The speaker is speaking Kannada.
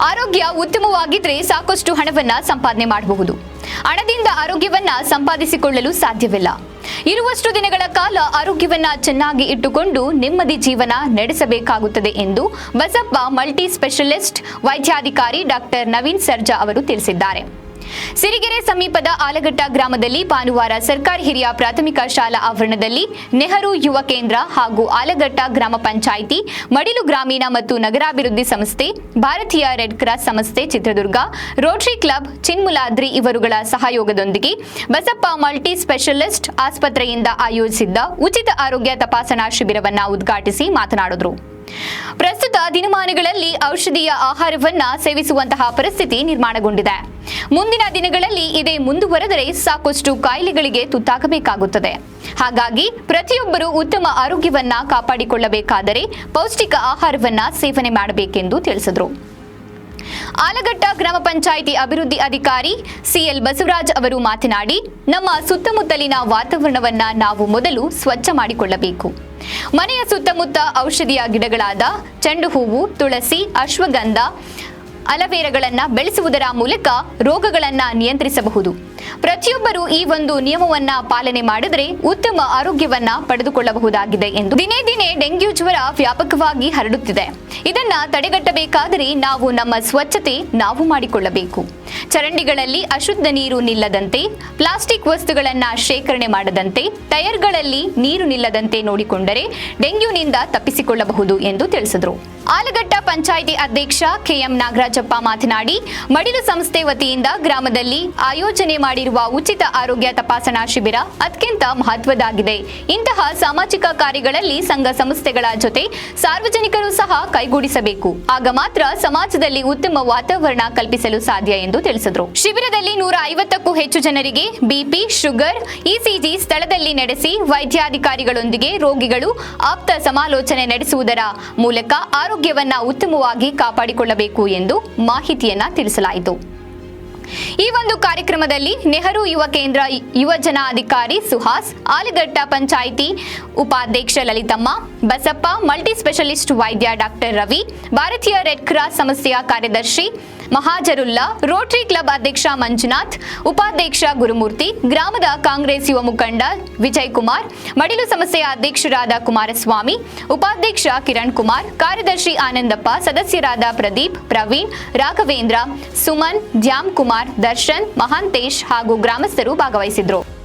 ಆರೋಗ್ಯ ಉತ್ತಮವಾಗಿದ್ರೆ ಸಾಕಷ್ಟು ಹಣವನ್ನ ಸಂಪಾದನೆ ಮಾಡಬಹುದು. ಹಣದಿಂದ ಆರೋಗ್ಯವನ್ನ ಸಂಪಾದಿಸಿಕೊಳ್ಳಲು ಸಾಧ್ಯವಿಲ್ಲ. ಇರುವಷ್ಟು ದಿನಗಳ ಕಾಲ ಆರೋಗ್ಯವನ್ನ ಚೆನ್ನಾಗಿ ಇಟ್ಟುಕೊಂಡು ನೆಮ್ಮದಿ ಜೀವನ ನಡೆಸಬೇಕಾಗುತ್ತದೆ ಎಂದು ಬಸಪ್ಪ ಮಲ್ಟಿ ಸ್ಪೆಷಲಿಸ್ಟ್ ವೈದ್ಯಾಧಿಕಾರಿ ಡಾಕ್ಟರ್ ನವೀನ್ ಸರ್ಜಾ ಅವರು ತಿಳಿಸಿದ್ದಾರೆ. ಸಿರಿಗೆರೆ ಸಮೀಪದ ಆಲಗಟ್ಟ ಗ್ರಾಮದಲ್ಲಿ ಭಾನುವಾರ ಸರ್ಕಾರಿ ಹಿರಿಯ ಪ್ರಾಥಮಿಕ ಶಾಲಾ ಆವರಣದಲ್ಲಿ ನೆಹರು ಯುವ ಕೇಂದ್ರ ಹಾಗೂ ಆಲಗಟ್ಟ ಗ್ರಾಮ ಪಂಚಾಯಿತಿ, ಮಡಿಲು ಗ್ರಾಮೀಣ ಮತ್ತು ನಗರಾಭಿವೃದ್ಧಿ ಸಂಸ್ಥೆ, ಭಾರತೀಯ ರೆಡ್ ಕ್ರಾಸ್ ಸಂಸ್ಥೆ ಚಿತ್ರದುರ್ಗ, ರೋಟರಿ ಕ್ಲಬ್, ಚಿನ್ಮುಲಾದ್ರಿ ಇವರುಗಳ ಸಹಯೋಗದೊಂದಿಗೆ ಬಸಪ್ಪ ಮಲ್ಟಿ ಸ್ಪೆಷಲಿಸ್ಟ್ ಆಸ್ಪತ್ರೆಯಿಂದ ಆಯೋಜಿಸಿದ್ದ ಉಚಿತ ಆರೋಗ್ಯ ತಪಾಸಣಾ ಶಿಬಿರವನ್ನು ಉದ್ಘಾಟಿಸಿ ಮಾತನಾಡಿದರು. ಪ್ರಸ್ತುತ ದಿನಮಾನಗಳಲ್ಲಿ ಔಷಧೀಯ ಆಹಾರವನ್ನ ಸೇವಿಸುವಂತಹ ಪರಿಸ್ಥಿತಿ ನಿರ್ಮಾಣಗೊಂಡಿದೆ. ಮುಂದಿನ ದಿನಗಳಲ್ಲಿ ಇದೇ ಮುಂದುವರೆದರೆ ಸಾಕಷ್ಟು ಕಾಯಿಲೆಗಳಿಗೆ ತುತ್ತಾಗಬೇಕಾಗುತ್ತದೆ. ಹಾಗಾಗಿ ಪ್ರತಿಯೊಬ್ಬರು ಉತ್ತಮ ಆರೋಗ್ಯವನ್ನ ಕಾಪಾಡಿಕೊಳ್ಳಬೇಕಾದರೆ ಪೌಷ್ಟಿಕ ಆಹಾರವನ್ನ ಸೇವನೆ ಮಾಡಬೇಕೆಂದು ತಿಳಿಸಿದರು. ಆಲಗಟ್ಟ ಗ್ರಾಮ ಪಂಚಾಯಿತಿ ಅಭಿವೃದ್ಧಿ ಅಧಿಕಾರಿ ಸಿಎಲ್ ಬಸವರಾಜ್ ಅವರು ಮಾತನಾಡಿ, ನಮ್ಮ ಸುತ್ತಮುತ್ತಲಿನ ವಾತಾವರಣವನ್ನ ನಾವು ಮೊದಲು ಸ್ವಚ್ಛ ಮಾಡಿಕೊಳ್ಳಬೇಕು. ಮನೆಯ ಸುತ್ತಮುತ್ತ ಔಷಧಿಯ ಗಿಡಗಳಾದ ಚೆಂಡು ಹೂವು ತುಳಸಿ, ಅಶ್ವಗಂಧ, ಅಲವೇರಗಳನ್ನು ಬೆಳೆಸುವುದರ ಮೂಲಕ ರೋಗಗಳನ್ನು ನಿಯಂತ್ರಿಸಬಹುದು. ಪ್ರತಿಯೊಬ್ಬರು ಈ ಒಂದು ನಿಯಮವನ್ನ ಪಾಲನೆ ಮಾಡಿದರೆ ಉತ್ತಮ ಆರೋಗ್ಯವನ್ನ ಪಡೆದುಕೊಳ್ಳಬಹುದಾಗಿದೆ ಎಂದು ದಿನೇ ದಿನೇ ಡೆಂಗ್ಯೂ ಜ್ವರ ವ್ಯಾಪಕವಾಗಿ ಹರಡುತ್ತಿದೆ. ಇದನ್ನ ತಡೆಗಟ್ಟಬೇಕಾದರೆ ನಾವು ನಮ್ಮ ಸ್ವಚ್ಛತೆ ನಾವು ಮಾಡಿಕೊಳ್ಳಬೇಕು. ಚರಂಡಿಗಳಲ್ಲಿ ಅಶುದ್ಧ ನೀರು ನಿಲ್ಲದಂತೆ, ಪ್ಲಾಸ್ಟಿಕ್ ವಸ್ತುಗಳನ್ನ ಶೇಖರಣೆ ಮಾಡದಂತೆ ಟೈರ್ಗಳಲ್ಲಿ ನೀರು ನಿಲ್ಲದಂತೆ ನೋಡಿಕೊಂಡರೆ ಡೆಂಗ್ಯೂನಿಂದ ತಪ್ಪಿಸಿಕೊಳ್ಳಬಹುದು ಎಂದು ತಿಳಿಸಿದರು. ಆಲಗಟ್ಟ ಪಂಚಾಯಿತಿ ಅಧ್ಯಕ್ಷ ಕೆಎಂ ನಾಗರಾಜಪ್ಪ ಮಾತನಾಡಿ, ಮಡಿಲು ಸಂಸ್ಥೆ ವತಿಯಿಂದ ಗ್ರಾಮದಲ್ಲಿ ಆಯೋಜನೆ ಮಾಡಿರುವ ಉಚಿತ ಆರೋಗ್ಯ ತಪಾಸಣಾ ಶಿಬಿರ ಅತ್ಯಂತ ಮಹತ್ವದಾಗಿದೆ ಇಂತಹ ಸಾಮಾಜಿಕ ಕಾರ್ಯಗಳಲ್ಲಿ ಸಂಘ ಸಂಸ್ಥೆಗಳ ಜೊತೆ ಸಾರ್ವಜನಿಕರು ಸಹ ಕೈಗೂಡಿಸಬೇಕು. ಆಗ ಮಾತ್ರ ಸಮಾಜದಲ್ಲಿ ಉತ್ತಮ ವಾತಾವರಣ ಕಲ್ಪಿಸಲು ಸಾಧ್ಯ ಎಂದು ತಿಳಿಸಿದರು. ಶಿಬಿರದಲ್ಲಿ ನೂರ ಐವತ್ತಕ್ಕೂ ಹೆಚ್ಚು ಜನರಿಗೆ ಬಿಪಿ ಶುಗರ್ ಇಸಿಜಿ ಸ್ಥಳದಲ್ಲಿ ನಡೆಸಿ ವೈದ್ಯಾಧಿಕಾರಿಗಳೊಂದಿಗೆ ರೋಗಿಗಳು ಆಪ್ತ ಸಮಾಲೋಚನೆ ನಡೆಸುವುದರ ಮೂಲಕ ಆರೋಗ್ಯವನ್ನು ಉತ್ತಮವಾಗಿ ಕಾಪಾಡಿಕೊಳ್ಳಬೇಕು ಎಂದು ಮಾಹಿತಿಯನ್ನ ತಿಳಿಸಲಾಯಿತು. ಈ ಒಂದು ಕಾರ್ಯಕ್ರಮದಲ್ಲಿ ನೆಹರು ಯುವ ಕೇಂದ್ರ ಯುವಜನ ಅಧಿಕಾರಿ ಸುಹಾಸ್ ಆಲಿಘಟ್ಟ ಪಂಚಾಯಿತಿ ಉಪಾಧ್ಯಕ್ಷ ಲಲಿತಮ್ಮ ಬಸಪ್ಪ, ಮಲ್ಟಿ ಸ್ಪೆಷಲಿಸ್ಟ್ ವೈದ್ಯ ಡಾಕ್ಟರ್ ರವಿ, ಭಾರತೀಯ ರೆಡ್ ಕ್ರಾಸ್ ಸಂಸ್ಥೆಯ ಕಾರ್ಯದರ್ಶಿ ಮಹಾಜರುಲ್ಲಾ, ರೋಟರಿ ಕ್ಲಬ್ ಅಧ್ಯಕ್ಷ ಮಂಜುನಾಥ್, ಉಪಾಧ್ಯಕ್ಷ ಗುರುಮೂರ್ತಿ, ಗ್ರಾಮದ ಕಾಂಗ್ರೆಸ್ ಯುವ ಮುಖಂಡ ವಿಜಯ್ ಕುಮಾರ್ ಮಡಿಲು ಸಂಸ್ಥೆಯ ಅಧ್ಯಕ್ಷರಾದ ಕುಮಾರಸ್ವಾಮಿ, ಉಪಾಧ್ಯಕ್ಷ ಕಿರಣ್ ಕುಮಾರ್, ಕಾರ್ಯದರ್ಶಿ ಆನಂದಪ್ಪ, ಸದಸ್ಯರಾದ ಪ್ರದೀಪ್, ಪ್ರವೀಣ್, ರಾಘವೇಂದ್ರ, ಸುಮನ್ ದ್ಯಾಮ್ ಕುಮಾರ್ ದರ್ಶನ್, ಮಹಾಂತೇಶ್ ಹಾಗೂ ಗ್ರಾಮಸ್ಥರು ಭಾಗವಹಿಸಿದ್ರು.